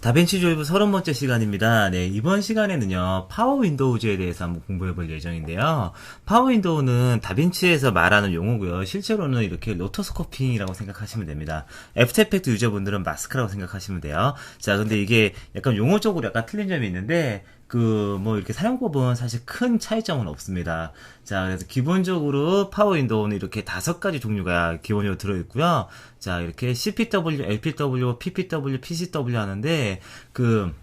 다빈치 조이브 30번째 시간입니다. 네, 이번 시간에는요, 파워 윈도우즈에 대해서 한번 공부해 볼 예정인데요. 파워 윈도우는 다빈치에서 말하는 용어고요. 실제로는 이렇게 로터스코핑이라고 생각하시면 됩니다. 애프터 이펙트 유저분들은 마스크라고 생각하시면 돼요. 자, 근데 이게 약간 용어적으로 약간 틀린 점이 있는데, 그 뭐 이렇게 사용법은 사실 큰 차이점은 없습니다. 자, 그래서 기본적으로 파워 윈도우는 이렇게 다섯 가지 종류가 기본적으로 들어있고요. 자, 이렇게 CPW, LPW, PPW, PCW 하는데 그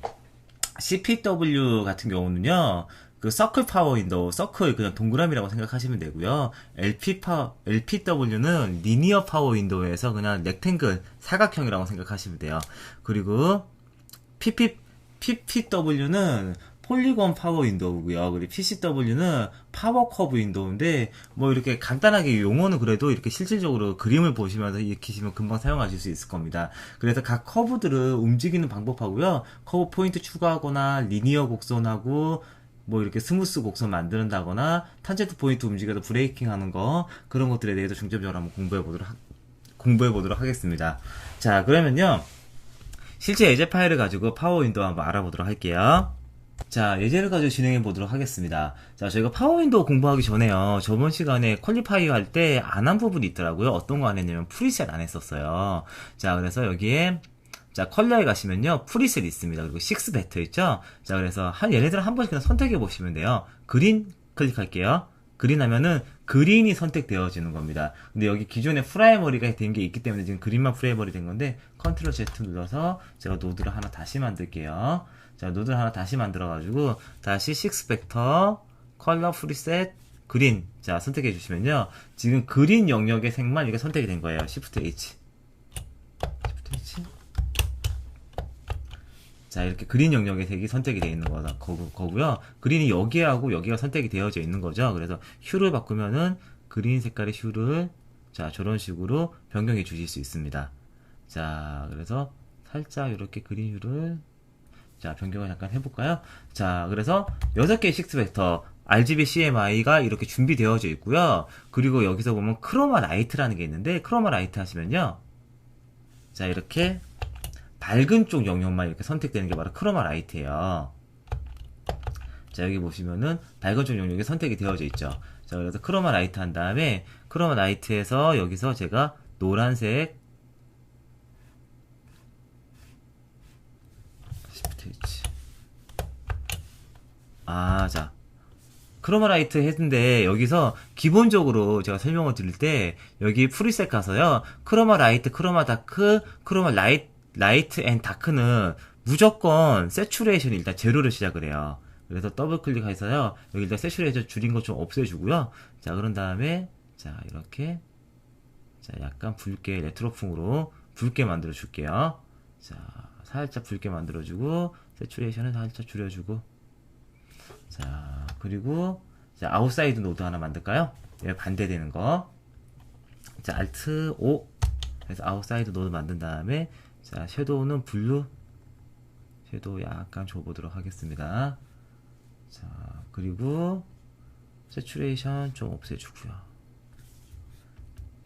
CPW 같은 경우는요. 그 서클 파워 윈도우, 서클 그냥 동그라미라고 생각하시면 되고요. LP 파 LPW는 리니어 파워 윈도우에서 그냥 렉탱글 사각형이라고 생각하시면 돼요. 그리고 PP PPW는 폴리곤 파워 윈도우고요. 그리고 PCW는 파워 커브 윈도우인데 뭐 이렇게 간단하게 용어는 그래도 이렇게 실질적으로 그림을 보시면서 익히시면 금방 사용하실 수 있을 겁니다. 그래서 각 커브들을 움직이는 방법하고요. 커브 포인트 추가하거나 리니어 곡선하고 뭐 이렇게 스무스 곡선 만드는다거나 탄젠트 포인트 움직여서 브레이킹 하는 거 그런 것들에 대해서 중점적으로 한번 공부해 보도록 공부해 보도록 하겠습니다. 자, 그러면요. 실제 예제 파일을 가지고 파워 윈도우 한번 알아보도록 할게요. 자, 예제를 가지고 진행해 보도록 하겠습니다. 자, 저희가 파워 윈도우 공부하기 전에요. 저번 시간에 퀄리파이 할 때 안 한 부분이 있더라고요. 어떤 거 안 했냐면 프리셋 안 했었어요. 자, 그래서 여기에 자, 컬러에 가시면요. 프리셋 있습니다. 그리고 6 배트 있죠? 자, 그래서 한, 얘네들 한 번씩 그냥 선택해 보시면 돼요. 그린 클릭할게요. 그린 하면은 그린이 선택되어지는 겁니다. 근데 여기 기존에 프라이머리가 된 게 있기 때문에 지금 그린만 프라이머리 된 건데 컨트롤 Z 눌러서 제가 노드를 하나 다시 만들게요. 자, 노드를 하나 다시 만들어 가지고 다시 6 벡터 컬러 프리셋 그린 자, 선택해 주시면요. 지금 그린 영역의 색만 이게 선택이 된 거예요. Shift H. Shift H. 자, 이렇게 그린 영역의 색이 선택이 되어 있는 거다, 거고, 거고요. 그린이 여기하고 여기가 선택이 되어져 있는 거죠. 그래서 휴를 바꾸면은 그린 색깔의 휴를 자, 저런 식으로 변경해 주실 수 있습니다. 자, 그래서 살짝 이렇게 그린 휴를 자, 변경을 잠깐 해볼까요? 자, 그래서 6개의 식스 벡터 RGB CMI가 이렇게 준비되어져 있고요. 그리고 여기서 보면 크로마 라이트라는 게 있는데 크로마 라이트 하시면요. 자, 이렇게 밝은 쪽 영역만 이렇게 선택되는 게 바로 크로마 라이트예요. 자, 여기 보시면은 밝은 쪽 영역이 선택이 되어져 있죠. 자, 그래서 크로마 라이트 한 다음에 크로마 라이트에서 여기서 제가 노란색 스피치 아, 자. 크로마 라이트 했는데 여기서 기본적으로 제가 설명을 드릴 때 여기 프리셋 가서요. 크로마 라이트, 크로마 다크, 크로마 라이트 라이트 앤 다크는 무조건 세츄레이션이 일단 제로를 시작을 해요. 그래서 더블 클릭해서요. 여기 일단 세츄레이션 줄인 거좀 없애주고요. 자, 그런 다음에 자, 이렇게 자, 약간 붉게 레트로풍으로 붉게 만들어 줄게요. 자, 살짝 붉게 만들어 주고 세츄레이션을 살짝 줄여 주고 자, 그리고 자, 아웃사이드 노드 하나 만들까요? 얘 반대되는 거. 자, 알트 5 그래서 아웃사이드 노드 만든 다음에 자, 섀도우는 블루. 섀도우 약간 줘보도록 하겠습니다. 자, 그리고 세츄레이션 좀 없애주고요.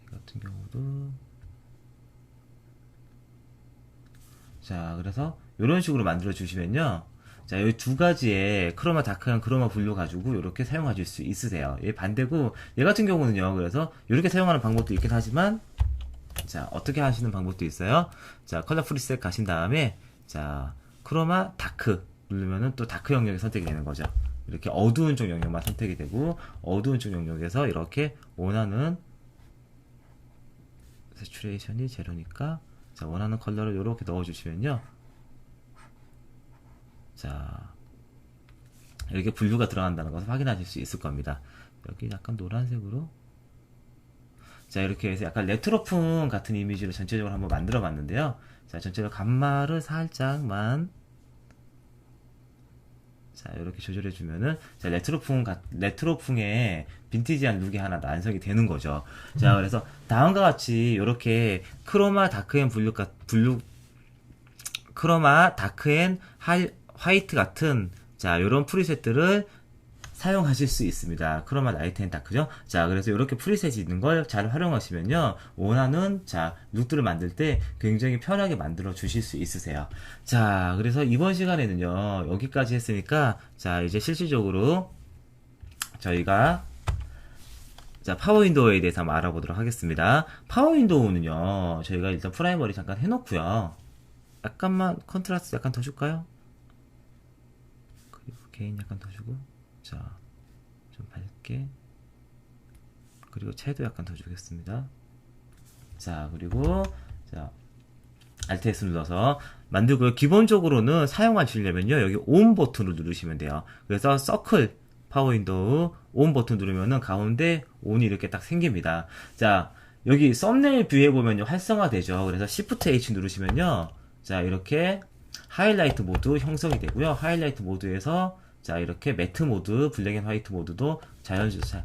이 같은 경우도 자, 그래서 이런 식으로 만들어 주시면요. 자, 여기 두 가지의 크로마 다크랑 크로마 블루 가지고 이렇게 사용하실 수 있으세요. 얘 반대고 얘 같은 경우는요. 그래서 이렇게 사용하는 방법도 있긴 하지만 자, 어떻게 하시는 방법도 있어요. 자, 컬러 프리셋 가신 다음에, 자, 크로마 다크 누르면은 또 다크 영역이 선택이 되는 거죠. 이렇게 어두운 쪽 영역만 선택이 되고, 어두운 쪽 영역에서 이렇게 원하는 세츄레이션이 제로니까, 자, 원하는 컬러를 이렇게 넣어주시면요. 자, 이렇게 분류가 들어간다는 것을 확인하실 수 있을 겁니다. 여기 약간 노란색으로 자, 이렇게 해서 약간 레트로풍 같은 이미지로 전체적으로 한번 만들어 봤는데요. 자, 전체적으로 감마를 살짝만 자, 이렇게 조절해 주면은 자, 레트로풍 레트로풍의 빈티지한 룩이 하나 완성이 되는 거죠. 자, 그래서 다음과 같이 이렇게 크로마 다크앤 블루 블루 크로마 다크앤 하이, 화이트 같은 자, 요런 프리셋들을 사용하실 수 있습니다. 크로마 라이트 앤 다크죠? 자, 그래서 이렇게 프리셋이 있는 걸 잘 활용하시면요. 원하는, 자, 룩들을 만들 때 굉장히 편하게 만들어 주실 수 있으세요. 자, 그래서 이번 시간에는요. 여기까지 했으니까, 자, 이제 실질적으로 저희가 자, 파워 윈도우에 대해서 한번 알아보도록 하겠습니다. 파워 윈도우는요, 저희가 일단 프라이머리 잠깐 해놓고요. 약간만 컨트라스트 약간 더 줄까요? 그리고 개인 약간 더 주고, 자, 좀 밝게. 그리고 채도 약간 더 주겠습니다. 자, 그리고, 자, S 눌러서 만들고요. 기본적으로는 사용하시려면요, 여기 온 버튼을 누르시면 돼요. 그래서 서클, 파워 윈도우, 온 버튼 누르면은 가운데 온이 이렇게 딱 생깁니다. 자, 여기 썸네일 뷰에 보면요, 활성화되죠. 그래서 Shift H 누르시면요, 자, 이렇게 하이라이트 모드 형성이 되고요. 하이라이트 모드에서 자, 이렇게 매트 모드, 블랙 앤 화이트 모드도 자연스럽게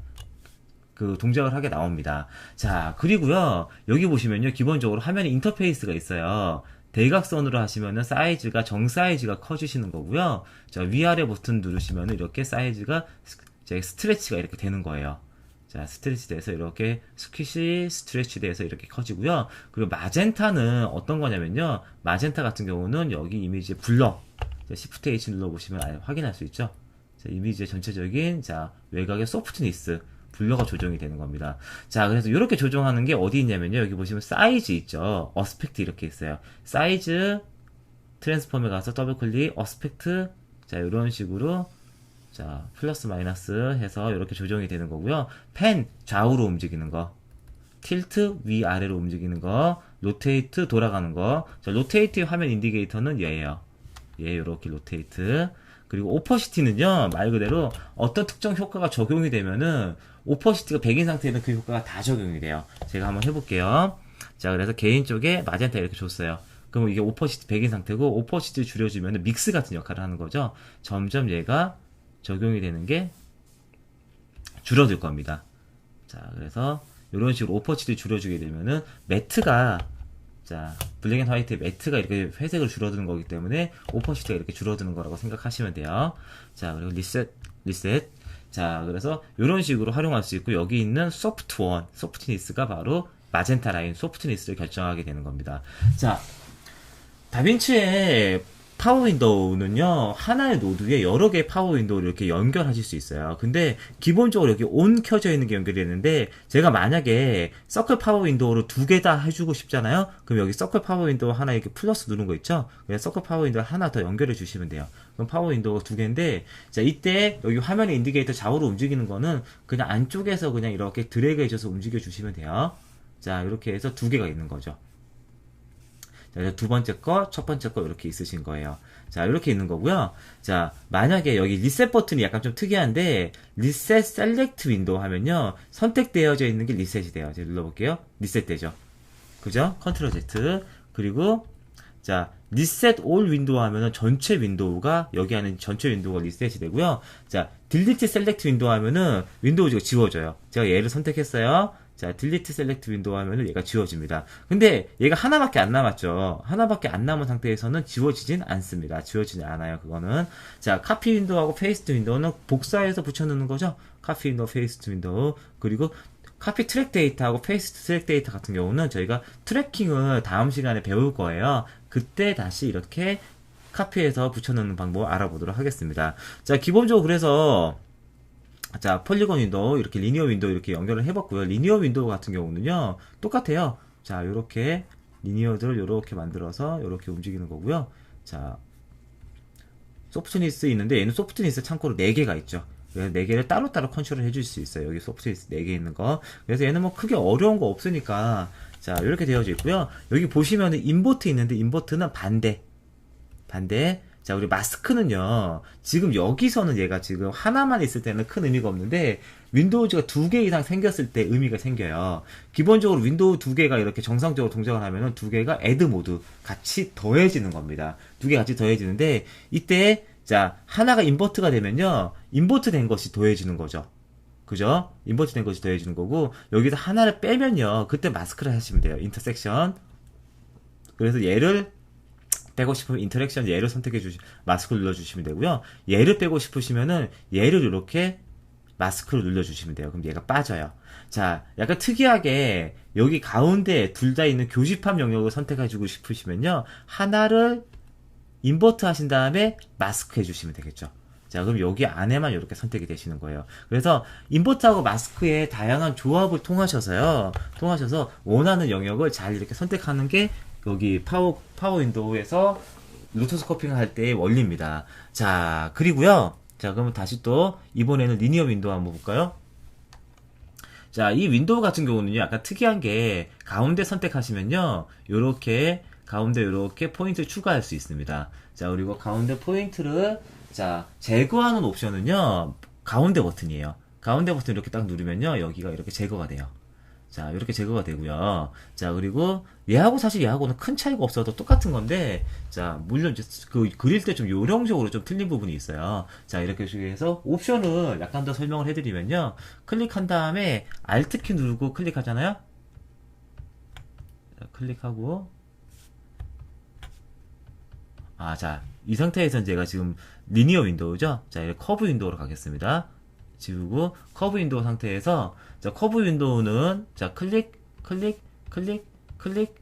그 동작을 하게 나옵니다. 자, 그리고요. 여기 보시면요. 기본적으로 화면에 인터페이스가 있어요. 대각선으로 하시면은 사이즈가 정 사이즈가 커지시는 거고요. 자, 위아래 버튼 누르시면은 이렇게 사이즈가 스- 스트레치가 이렇게 되는 거예요. 자, 스트레치 돼서 이렇게 스퀴시 스트레치 돼서 이렇게 커지고요. 그리고 마젠타는 어떤 거냐면요. 마젠타 같은 경우는 여기 이미지에 블 Shift H 눌러 보시면 아예 확인할 수 있죠. 자, 이미지의 전체적인 자, 외곽의 소프트니스 블러가 조정이 되는 겁니다. 자, 그래서 이렇게 조정하는 게 어디 있냐면요. 여기 보시면 사이즈 있죠. 어스펙트 이렇게 있어요. 사이즈 트랜스폼에 가서 더블 클릭 어스펙트 자, 이런 식으로 자, 플러스 마이너스 해서 이렇게 조정이 되는 거고요. 펜 좌우로 움직이는 거. 틸트 위아래로 움직이는 거. 로테이트 돌아가는 거. 자, 로테이트 화면 인디게이터는 얘예요. 얘 이렇게 로테이트. 그리고 오퍼시티는요, 말 그대로 어떤 특정 효과가 적용이 되면은 오퍼시티가 100인 상태에는 그 효과가 다 적용이 돼요. 제가 한번 해볼게요. 자, 그래서 개인 쪽에 마젠타 이렇게 줬어요. 그럼 이게 오퍼시티 100인 상태고 오퍼시티 줄여주면 믹스 같은 역할을 하는 거죠. 점점 얘가 적용이 되는 게 줄어들 겁니다. 자, 그래서 이런 식으로 오퍼치를 줄여주게 되면은 매트가 자 블랙 앤 화이트 매트가 이렇게 회색을 줄어드는 거기 때문에 오퍼시티가 이렇게 줄어드는 거라고 생각하시면 돼요. 자 그리고 리셋 리셋 자 그래서 이런 식으로 활용할 수 있고 여기 있는 소프트 원 소프트니스가 바로 마젠타 라인 소프트니스를 결정하게 되는 겁니다. 자 다빈치의 파워 윈도우는요, 하나의 노드에 여러 개의 파워 윈도우를 이렇게 연결하실 수 있어요. 근데, 기본적으로 여기 온 켜져 있는 게 연결이 되는데, 제가 만약에 서클 파워 윈도우로 두 개 다 해주고 싶잖아요? 그럼 여기 서클 파워 윈도우 하나 이렇게 플러스 누른 거 있죠? 그냥 서클 파워 윈도우 하나 더 연결해 주시면 돼요. 그럼 파워 윈도우가 두 개인데, 자, 이때 여기 화면의 인디게이터 좌우로 움직이는 거는 그냥 안쪽에서 그냥 이렇게 드래그 해줘서 움직여 주시면 돼요. 자, 이렇게 해서 두 개가 있는 거죠. 자, 두 번째 거, 첫 번째 거 이렇게 있으신 거예요. 자, 이렇게 있는 거고요. 자, 만약에 여기 리셋 버튼이 약간 좀 특이한데 리셋 셀렉트 윈도우 하면요. 선택되어져 있는 게 리셋이 돼요. 제가 눌러 볼게요. 리셋 되죠. 그죠? 컨트롤 Z. 그리고 자, 리셋 올 윈도우 하면은 전체 윈도우가 여기 안에 전체 윈도우가 리셋이 되고요. 자, 딜리트 셀렉트 윈도우 하면은 윈도우가 지워져요. 제가 얘를 선택했어요. 자, 셀렉트 윈도우 하면은 얘가 지워집니다. 근데 얘가 하나밖에 안 남았죠. 하나밖에 안 남은 상태에서는 지워지진 않습니다. 지워지지 않아요. 그거는. 자, 카피 윈도우하고 페이스트 윈도우는 복사해서 붙여넣는 거죠. 카피 윈도우, 페이스트 윈도우. 그리고 카피 트랙 데이터하고 페이스트 트랙 데이터 같은 경우는 저희가 트래킹을 다음 시간에 배울 거예요. 그때 다시 이렇게 카피해서 붙여넣는 방법을 알아보도록 하겠습니다. 자, 기본적으로 그래서 자, 폴리곤 윈도우, 이렇게 리니어 윈도우 이렇게 연결을 해봤고요. 리니어 윈도우 같은 경우는요, 똑같아요. 자, 요렇게, 리니어들을 요렇게 만들어서, 요렇게 움직이는 거고요. 자, 소프트니스 있는데, 얘는 소프트니스 참고로 4개가 있죠. 그래서 4개를 따로따로 컨트롤 해줄 수 있어요. 여기 소프트니스 4개 있는 거. 그래서 얘는 뭐 크게 어려운 거 없으니까, 자, 이렇게 되어져 있고요. 여기 보시면은 인버트 있는데, 인버트는 반대. 반대. 자, 우리 마스크는요, 지금 여기서는 얘가 지금 하나만 있을 때는 큰 의미가 없는데, 윈도우즈가 두 개 이상 생겼을 때 의미가 생겨요. 기본적으로 윈도우 두 개가 이렇게 정상적으로 동작을 하면은 두 개가 애드 모드 같이 더해지는 겁니다. 두 개 같이 더해지는데, 이때, 자, 하나가 인버트가 되면요, 인버트 된 것이 더해지는 거죠. 그죠? 인버트 된 것이 더해지는 거고, 여기서 하나를 빼면요, 그때 마스크를 하시면 돼요. 인터섹션. 그래서 얘를 빼고 싶으면 인터랙션 얘를 선택해 주시 마스크 눌러 주시면 되고요. 얘를 빼고 싶으시면은 얘를 이렇게 마스크를 눌러 주시면 돼요. 그럼 얘가 빠져요. 자, 약간 특이하게 여기 가운데 둘 다 있는 교집합 영역을 선택해 주고 싶으시면요. 하나를 인버트 하신 다음에 마스크 해 주시면 되겠죠. 자, 그럼 여기 안에만 이렇게 선택이 되시는 거예요. 그래서 인버트하고 마스크의 다양한 조합을 통하셔서요. 통하셔서 원하는 영역을 잘 이렇게 선택하는 게 여기 파워, 파워 윈도우에서 루토스 커핑을 할 때의 원리입니다. 자, 그리고요. 자, 그러면 다시 또 이번에는 리니어 윈도우 한번 볼까요? 자, 이 윈도우 같은 경우는요, 약간 특이한 게 가운데 선택하시면요, 요렇게 가운데 요렇게 포인트를 추가할 수 있습니다. 자, 그리고 가운데 포인트를 자, 제거하는 옵션은요, 가운데 버튼이에요. 가운데 버튼 이렇게 딱 누르면요, 여기가 이렇게 제거가 돼요. 자, 이렇게 제거가 되고요. 자, 그리고 얘하고 사실 얘하고는 큰 차이가 없어도 똑같은 건데, 자, 물론 그 그릴 때 좀 요령적으로 좀 틀린 부분이 있어요. 자, 이렇게 해서 옵션을 약간 더 설명을 해드리면요. 클릭한 다음에 Alt 키 누르고 클릭하잖아요. 자, 클릭하고 아, 자, 이 상태에서 제가 지금 리니어 윈도우죠? 자, 이렇게 커브 윈도우로 가겠습니다. 지우고 커브 윈도우 상태에서 자 커브 윈도우는 자 클릭 클릭 클릭 클릭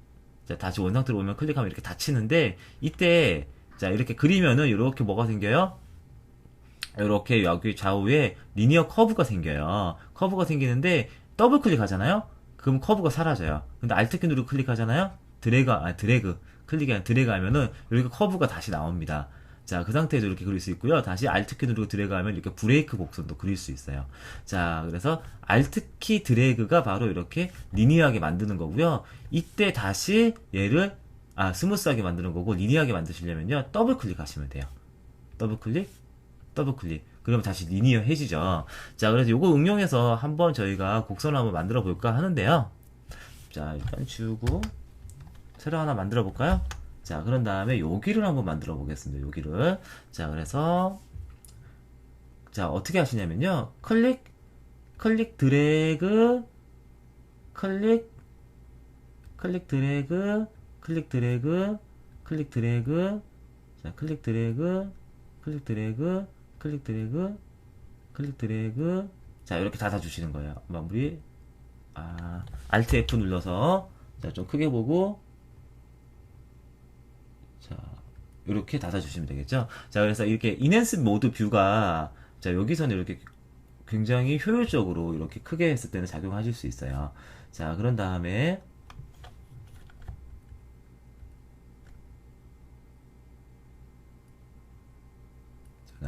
자 다시 원 상태로 오면 클릭하면 이렇게 닫히는데 이때 자 이렇게 그리면은 이렇게 뭐가 생겨요? 이렇게 여기 좌우에 리니어 커브가 생겨요. 커브가 생기는데 더블 클릭하잖아요. 그럼 커브가 사라져요. 근데 Alt 키 누르고 클릭하잖아요. 드래그 아 드래그 클릭이 아니라 드래그 하면은 이렇게 커브가 다시 나옵니다. 자, 그 상태에서 이렇게 그릴 수 있고요. 다시 Alt 키 누르고 드래그 하면 이렇게 브레이크 곡선도 그릴 수 있어요. 자, 그래서 Alt 키 드래그가 바로 이렇게 리니어하게 만드는 거고요. 이때 다시 얘를 아, 스무스하게 만드는 거고 리니어하게 만드시려면요. 더블 클릭하시면 돼요. 더블 클릭, 더블 클릭. 그러면 다시 리니어해지죠. 자, 그래서 요거 응용해서 한번 저희가 곡선을 한번 만들어 볼까 하는데요. 자, 일단 지우고 새로 하나 만들어 볼까요? 자, 그런 다음에 여기를 한번 만들어 보겠습니다. 여기를. 자, 그래서 자, 어떻게 하시냐면요. 클릭 클릭 드래그 클릭 클릭 드래그 클릭 드래그 클릭 드래그 자, 클릭 드래그 클릭 드래그 클릭 드래그 클릭 드래그 자, 이렇게 닫아 주시는 거예요. 마무리 아, Alt F 눌러서 자, 좀 크게 보고 자, 이렇게 닫아주시면 되겠죠. 자, 그래서 이렇게 인핸스 모드 뷰가 자, 여기서는 이렇게 굉장히 효율적으로 이렇게 크게 했을 때는 작용하실 수 있어요. 자, 그런 다음에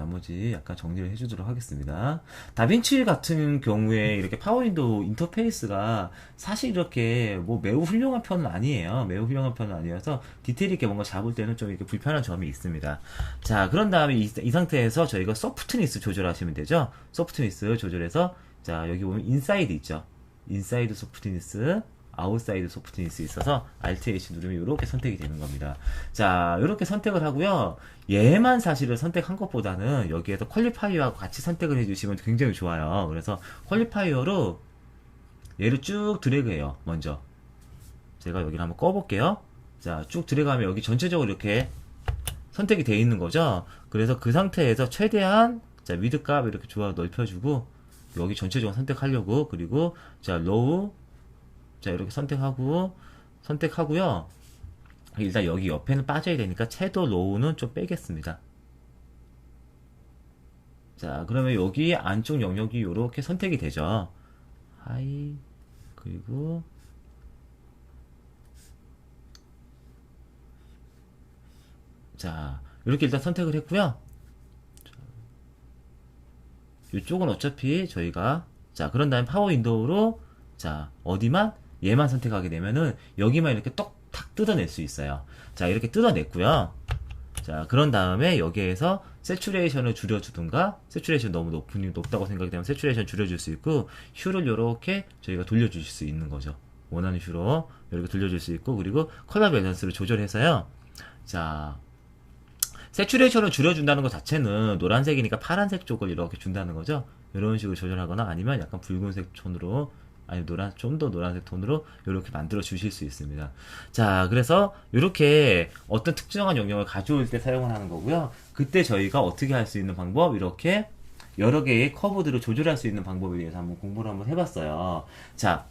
나머지 약간 정리를 해주도록 하겠습니다. 다빈치 같은 경우에 이렇게 파워윈도우 인터페이스가 사실 이렇게 뭐 매우 훌륭한 편은 아니에요. 매우 훌륭한 편은 아니어서 디테일 있게 뭔가 잡을 때는 좀 이렇게 불편한 점이 있습니다. 자, 그런 다음에 이, 이 상태에서 저희가 소프트니스 조절하시면 되죠. 소프트니스 조절해서 자, 여기 보면 인사이드 있죠. 인사이드 소프트니스 아웃사이드 소프트니스 있어서 Alt H 누르면 이렇게 선택이 되는 겁니다. 자, 이렇게 선택을 하고요. 얘만 사실을 선택한 것보다는 여기에서 퀄리파이어하고 같이 선택을 해주시면 굉장히 좋아요. 그래서 퀄리파이어로 얘를 쭉 드래그해요. 먼저 제가 여기를 한번 꺼볼게요. 자, 쭉 드래그하면 여기 전체적으로 이렇게 선택이 되어 있는 거죠. 그래서 그 상태에서 최대한 자 위드 값 이렇게 좋아 넓혀주고 여기 전체적으로 선택하려고 그리고 자 로우 자, 이렇게 선택하고, 선택하고요. 일단 여기 옆에는 빠져야 되니까 채도 로우는 좀 빼겠습니다. 자, 그러면 여기 안쪽 영역이 이렇게 선택이 되죠. 하이, 그리고, 자, 이렇게 일단 선택을 했고요. 이쪽은 어차피 저희가, 자, 그런 다음에 파워 윈도우로, 자, 어디만? 얘만 선택하게 되면은 여기만 이렇게 똑탁 뜯어낼 수 있어요. 자, 이렇게 뜯어냈고요. 자, 그런 다음에 여기에서 세츄레이션을 줄여주든가, 세츄레이션 너무 높은, 높다고 생각이 되면 세츄레이션 줄여줄 수 있고, 슈를 이렇게 저희가 돌려주실 수 있는 거죠. 원하는 슈로 이렇게 돌려줄 수 있고, 그리고 컬러 밸런스를 조절해서요. 자, 세츄레이션을 줄여준다는 것 자체는 노란색이니까 파란색 쪽을 이렇게 준다는 거죠. 이런 식으로 조절하거나 아니면 약간 붉은색 톤으로 아니 노란 좀 더 노란색 톤으로 이렇게 만들어 주실 수 있습니다. 자, 그래서 이렇게 어떤 특정한 영역을 가져올 때 사용을 하는 거고요. 그때 저희가 어떻게 할 수 있는 방법 이렇게 여러 개의 커브들을 조절할 수 있는 방법에 대해서 한번 공부를 한번 해봤어요. 자,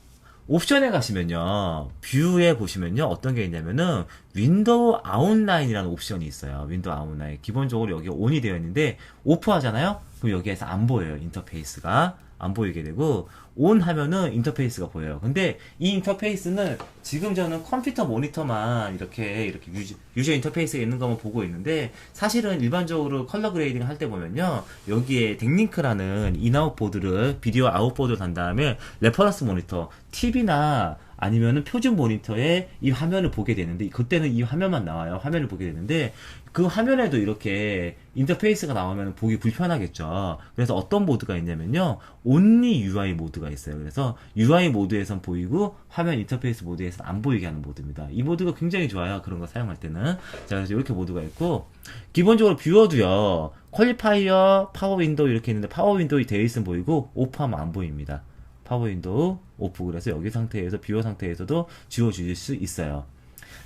옵션에 가시면요. 뷰에 보시면요. 어떤 게 있냐면은 윈도우 아웃라인이라는 옵션이 있어요. 윈도우 아웃라인. 기본적으로 여기 온이 되어 있는데 오프 하잖아요. 그럼 여기에서 안 보여요. 인터페이스가. 안 보이게 되고 온 하면은 인터페이스가 보여요. 근데 이 인터페이스는 지금 저는 컴퓨터 모니터만 이렇게 이렇게 유저, 유저 인터페이스에 있는 것만 보고 있는데 사실은 일반적으로 컬러 그레이딩 할 때 보면요 여기에 덱링크라는 인아웃 보드를 비디오 아웃 보드를 단 다음에 레퍼런스 모니터 TV나 아니면은 표준 모니터에 이 화면을 보게 되는데 그때는 이 화면만 나와요. 화면을 보게 되는데 그 화면에도 이렇게 인터페이스가 나오면 보기 불편하겠죠. 그래서 어떤 모드가 있냐면요. only UI 모드가 있어요. 그래서 UI 모드에선 보이고 화면 인터페이스 모드에서는 안 보이게 하는 모드입니다. 이 모드가 굉장히 좋아요. 그런 거 사용할 때는. 자, 그래서 이렇게 모드가 있고 기본적으로 뷰어도요. 퀄리파이어, 파워 윈도우 이렇게 있는데 파워 윈도우 되어 있으면 보이고 오프하면 안 보입니다. 파워 윈도우 오프 그래서 여기 상태에서 뷰어 상태에서도 지워 주실 수 있어요.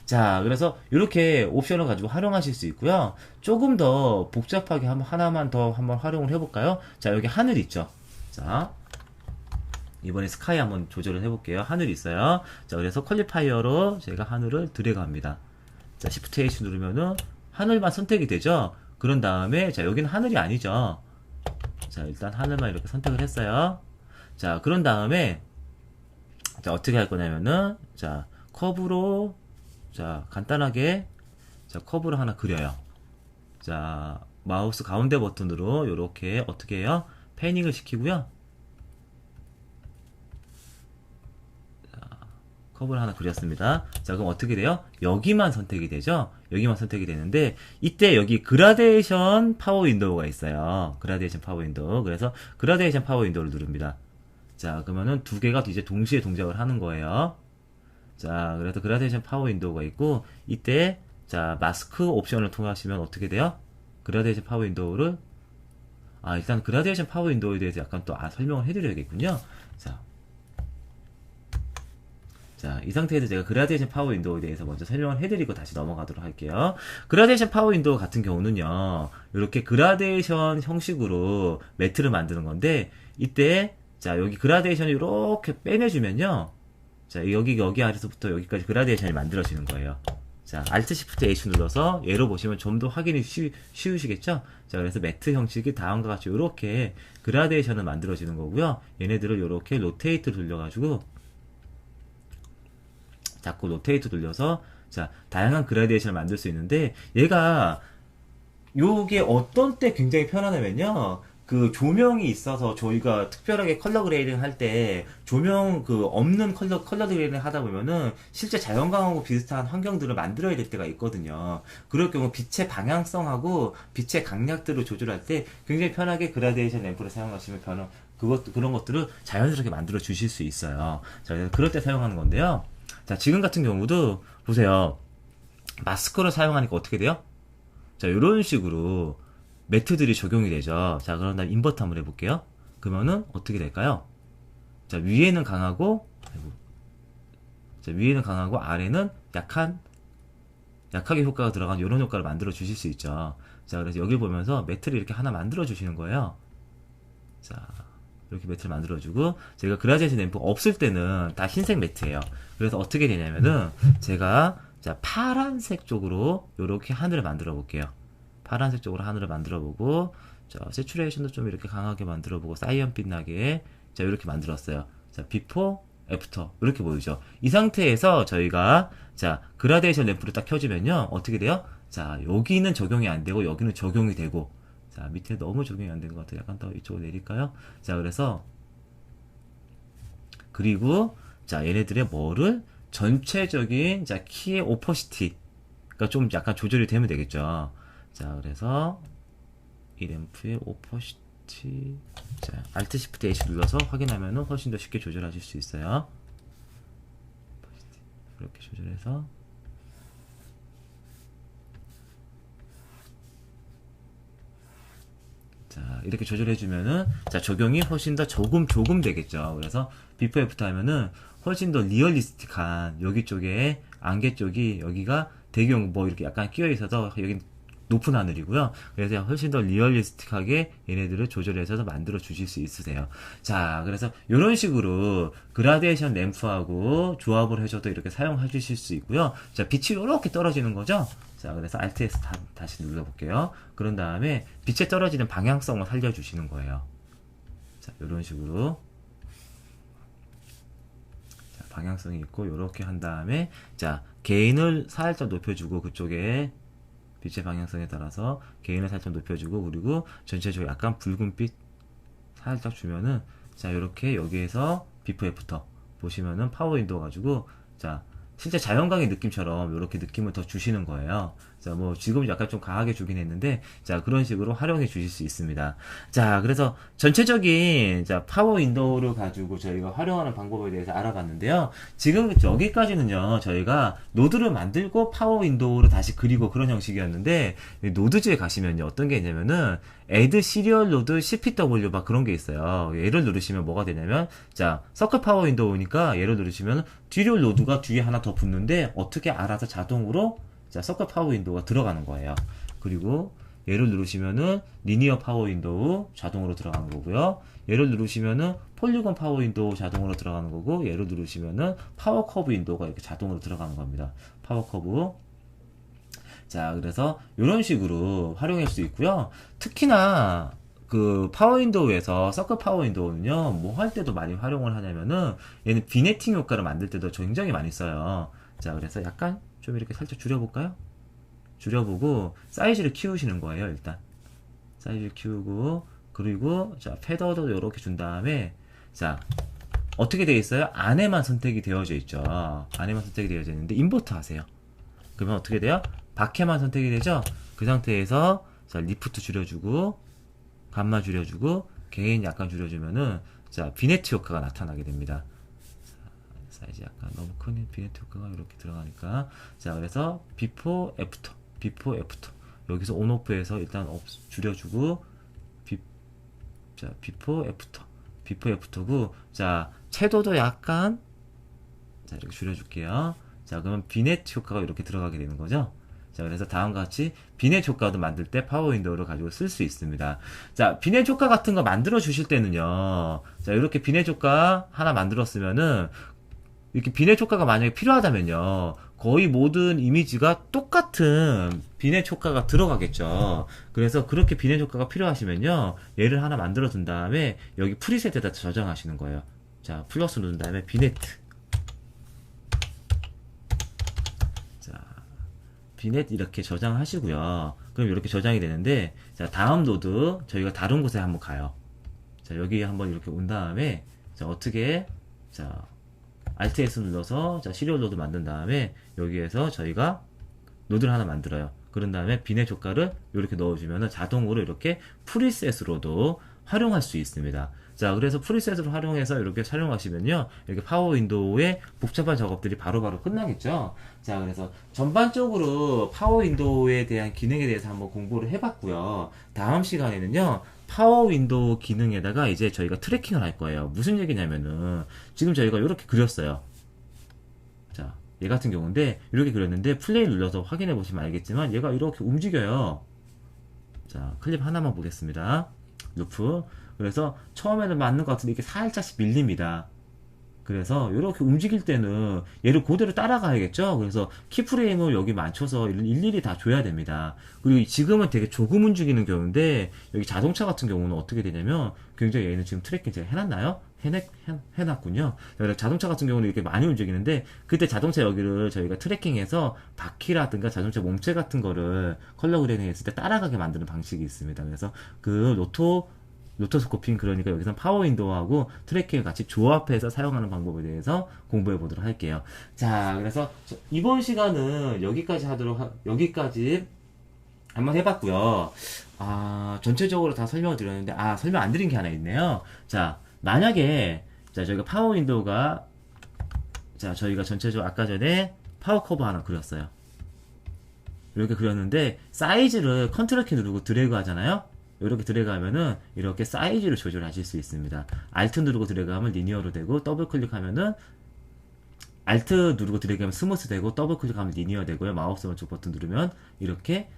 자, 그래서 이렇게 옵션을 가지고 활용하실 수 있고요. 조금 더 복잡하게 한번 하나만 더 한번 활용을 해볼까요? 자, 여기 하늘 있죠. 자, 이번에 스카이 한번 조절을 해볼게요. 하늘 있어요. 자, 그래서 퀄리파이어로 제가 하늘을 드래그 합니다. 자, Shift H 누르면은 하늘만 선택이 되죠. 그런 다음에 자, 여기는 하늘이 아니죠. 자, 일단 하늘만 이렇게 선택을 했어요. 자, 그런 다음에 자, 어떻게 할 거냐면은 자, 커브로 자, 간단하게 자, 커브를 하나 그려요. 자, 마우스 가운데 버튼으로 이렇게 어떻게 해요? 패닝을 시키고요. 자, 커브를 하나 그렸습니다. 자, 그럼 어떻게 돼요? 여기만 선택이 되죠? 여기만 선택이 되는데, 이때 여기 그라데이션 파워 윈도우가 있어요. 그라데이션 파워 윈도우. 그래서 그라데이션 파워 윈도우를 누릅니다. 자, 그러면은 두 개가 이제 동시에 동작을 하는 거예요. 자, 그래서 그라데이션 파워 윈도우가 있고, 이때, 자, 마스크 옵션을 통하시면 어떻게 돼요? 그라데이션 파워 윈도우를, 아, 일단 그라데이션 파워 윈도우에 대해서 약간 또 아, 설명을 해 드려야겠군요. 자. 자, 이 상태에서 제가 그라데이션 파워 윈도우에 대해서 먼저 설명을 해 드리고 다시 넘어가도록 할게요. 그라데이션 파워 윈도우 같은 경우는요, 이렇게 그라데이션 형식으로 매트를 만드는 건데, 이때, 자, 여기 그라데이션을 이렇게 빼내 주면요, 자, 여기, 여기 아래서부터 여기까지 그라데이션이 만들어지는 거예요. 자, Alt Shift H 눌러서 얘로 보시면 좀 더 확인이 쉬, 쉬우시겠죠? 자, 그래서 매트 형식이 다음과 같이 이렇게 그라데이션을 만들어지는 거고요. 얘네들을 이렇게 로테이트 돌려가지고, 자꾸 로테이트 돌려서, 자, 다양한 그라데이션을 만들 수 있는데, 얘가, 요게 어떤 때 굉장히 편하냐면요. 그 조명이 있어서 저희가 특별하게 컬러 그레이딩 할 때 조명 그 없는 컬러 컬러 그레이딩 하다 보면은 실제 자연광하고 비슷한 환경들을 만들어야 될 때가 있거든요. 그럴 경우 빛의 방향성하고 빛의 강약들을 조절할 때 굉장히 편하게 그라데이션 램프를 사용하시면 변화 그것 그런 것들을 자연스럽게 만들어 주실 수 있어요. 자, 그럴 때 사용하는 건데요. 자, 지금 같은 경우도 보세요. 마스크를 사용하니까 어떻게 돼요? 자, 이런 식으로 매트들이 적용이 되죠. 자, 그럼 다음 인버터 한번 해볼게요. 그러면은 어떻게 될까요? 자, 위에는 강하고. 자, 위에는 강하고, 아래는 약한, 약하게 효과가 들어간 이런 효과를 만들어 주실 수 있죠. 자, 그래서 여기 보면서 매트를 이렇게 하나 만들어 주시는 거예요. 자, 이렇게 매트를 만들어주고, 제가 그라데이션 램프 없을 때는 다 흰색 매트예요. 그래서 어떻게 되냐면은, 제가, 자, 파란색 쪽으로 이렇게 하늘을 만들어 볼게요. 파란색 쪽으로 하늘을 만들어 보고 자 세츄레이션도 좀 이렇게 강하게 만들어 보고 사이언빛 나게 자 이렇게 만들었어요. 자 비포 애프터 이렇게 보이죠? 이 상태에서 저희가 자 그라데이션 램프를 딱 켜주면요. 어떻게 돼요? 자 여기는 적용이 안 되고 여기는 적용이 되고. 자 밑에 너무 적용이 안 된 것 같아요. 약간 더 이쪽으로 내릴까요? 자 그래서 그리고 자 얘네들의 뭐를? 전체적인 자 키의 오퍼시티가 좀 약간 조절이 되면 되겠죠 자, 그래서 이 램프의 오퍼시티 자, Alt Shift H 눌러서 확인하면 훨씬 더 쉽게 조절하실 수 있어요. 이렇게 조절해서 자, 이렇게 조절해주면은, 자, 적용이 훨씬 더 조금, 조금 되겠죠. 그래서, 비포 애프터 하면은, 훨씬 더 리얼리스틱한, 여기 쪽에, 안개 쪽이, 여기가, 대경, 뭐, 이렇게 약간 끼어 있어서, 여기 높은 하늘이고요. 그래서 훨씬 더 리얼리스틱하게 얘네들을 조절해서 만들어 주실 수 있으세요. 자, 그래서 이런 식으로 그라데이션 램프하고 조합을 해줘도 이렇게 사용해 주실 수 있고요. 자, 빛이 이렇게 떨어지는 거죠. 자, 그래서 Alt S 다, 다시 눌러볼게요. 그런 다음에 빛에 떨어지는 방향성을 살려주시는 거예요. 자, 이런 식으로. 자, 방향성이 있고, 이렇게 한 다음에, 자, 게인을 살짝 높여주고, 그쪽에 빛의 방향성에 따라서 게인을 살짝 높여주고, 그리고 전체적으로 약간 붉은빛 살짝 주면은, 자, 이렇게 여기에서 비포 애프터 보시면은 파워 윈도우 가지고, 자, 실제 자연광의 느낌처럼 이렇게 느낌을 더 주시는 거예요. 자, 뭐 지금 약간 좀 강하게 주긴 했는데 자 그런 식으로 활용해 주실 수 있습니다. 자 그래서 전체적인 자 파워 윈도우를 가지고 저희가 활용하는 방법에 대해서 알아봤는데요. 지금 여기까지는요 저희가 노드를 만들고 파워 윈도우를 다시 그리고 그런 형식이었는데 노드즈에 가시면요 어떤 게 있냐면은 add serial node cpw 막 그런 게 있어요. 얘를 누르시면 뭐가 되냐면 자 서클 파워 윈도우니까 얘를 누르시면 뒤로 로드가 뒤에 하나 더 붙는데 어떻게 알아서 자동으로 자, 서클 파워 윈도우가 들어가는 거예요. 그리고 얘를 누르시면은 리니어 파워 윈도우 자동으로 들어가는 거고요. 얘를 누르시면은 폴리곤 파워 윈도우 자동으로 들어가는 거고 얘를 누르시면은 파워 커브 윈도우가 이렇게 자동으로 들어가는 겁니다. 파워 커브. 자, 그래서 이런 식으로 활용할 수 있고요. 특히나 그 파워 윈도우에서 서클 파워 윈도우는요. 뭐 할 때도 많이 활용을 하냐면은 얘는 비네팅 효과를 만들 때도 굉장히 많이 써요. 자, 그래서 약간 좀 이렇게 살짝 줄여볼까요? 줄여보고 사이즈를 키우시는 거예요 일단 사이즈 키우고 그리고 자 패더도 이렇게 준 다음에 자 어떻게 되어 있어요? 안에만 선택이 되어져 있죠 안에만 선택이 되어져 있는데 임포트 하세요 그러면 어떻게 돼요? 밖에만 선택이 되죠 그 상태에서 자 리프트 줄여주고 감마 줄여주고 개인 약간 줄여주면은 자 비네트 효과가 나타나게 됩니다 사이즈 약간 너무 큰 비네트 효과가 이렇게 들어가니까. 자 그래서 비포 애프터 비포 애프터 여기서 온오프에서 일단 업, 줄여주고 비, 자 비포 애프터 비포 애프터고. 자 채도도 약간 자 이렇게 줄여줄게요. 자 그러면 비네트 효과가 이렇게 들어가게 되는 거죠? 자, 그래서 다음과 같이 비넷 효과도 만들 때 파워 윈도우를 가지고 쓸 수 있습니다. 자, 비넷 효과 같은 거 만들어 주실 때는요. 자, 이렇게 비넷 효과 하나 만들었으면은 이렇게 비넷 효과가 만약에 필요하다면요. 거의 모든 이미지가 똑같은 비넷 효과가 들어가겠죠. 그래서 그렇게 비넷 효과가 필요하시면요. 얘를 하나 만들어 둔 다음에 여기 프리셋에다 저장하시는 거예요. 자, 플러스 누른 다음에 비네트. 자, 비넷 이렇게 저장하시고요. 그럼 이렇게 저장이 되는데, 자, 다음 노드 저희가 다른 곳에 한번 가요. 자, 여기 한번 이렇게 온 다음에, 자, 어떻게, 자, Alt S 눌러서 자 시리얼 노드 만든 다음에 여기에서 저희가 노드를 하나 만들어요. 그런 다음에 비넷 효과를 이렇게 넣어주면 자동으로 이렇게 프리셋으로도 활용할 수 있습니다. 자, 그래서 프리셋으로 활용해서 이렇게 촬영하시면요. 이렇게 파워 윈도우의 복잡한 작업들이 바로바로 바로 끝나겠죠. 자, 그래서 전반적으로 파워 윈도우에 대한 기능에 대해서 한번 공부를 해봤고요. 다음 시간에는요. 파워 윈도우 기능에다가 이제 저희가 트래킹을 할 거예요. 무슨 얘기냐면은 지금 저희가 이렇게 그렸어요. 자, 얘 같은 경우인데 이렇게 그렸는데 플레이 눌러서 확인해 보시면 알겠지만 얘가 이렇게 움직여요. 자, 클립 하나만 보겠습니다. 루프. 그래서 처음에는 맞는 것 같은데 이게 살짝씩 밀립니다. 그래서 이렇게 움직일 때는 얘를 그대로 따라가야겠죠. 그래서 키프레임을 여기 맞춰서 일일이 다 줘야 됩니다. 그리고 지금은 되게 조금 움직이는 경우인데 여기 자동차 같은 경우는 어떻게 되냐면 굉장히 얘는 지금 트래킹 제가 해놨나요? 해냈, 해, 놨군요 자동차 같은 경우는 이렇게 많이 움직이는데 그때 자동차 여기를 저희가 트래킹해서 바퀴라든가 자동차 몸체 같은 거를 컬러 그레이딩 했을 때 따라가게 만드는 방식이 있습니다. 그래서 그 로토 로터스코핑 그러니까 여기서 파워 윈도우하고 트래킹을 같이 조합해서 사용하는 방법에 대해서 공부해 보도록 할게요. 자, 그래서 이번 시간은 여기까지 하도록 하, 여기까지 한번 해봤고요. 아, 전체적으로 다 설명을 드렸는데 아 설명 안 드린 게 하나 있네요. 자, 만약에 자 저희가 파워 윈도우가 자 저희가 전체적으로 아까 전에 파워 커브 하나 그렸어요. 이렇게 그렸는데 사이즈를 컨트롤 키 누르고 드래그 하잖아요. 이렇게 드래그하면은 이렇게 사이즈를 조절하실 수 있습니다. Alt 누르고 드래그하면 리니어로 되고 더블 클릭하면은 Alt 누르고 드래그하면 스무스 되고 더블 클릭하면 리니어 되고요. 마우스 왼쪽 버튼 누르면 이렇게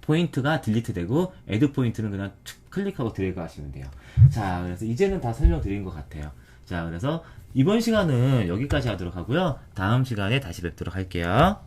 포인트가 딜리트 되고 애드 포인트는 그냥 툭 클릭하고 드래그 하시면 돼요. 자, 그래서 이제는 다 설명드린 것 같아요. 자, 그래서 이번 시간은 여기까지 하도록 하고요. 다음 시간에 다시 뵙도록 할게요.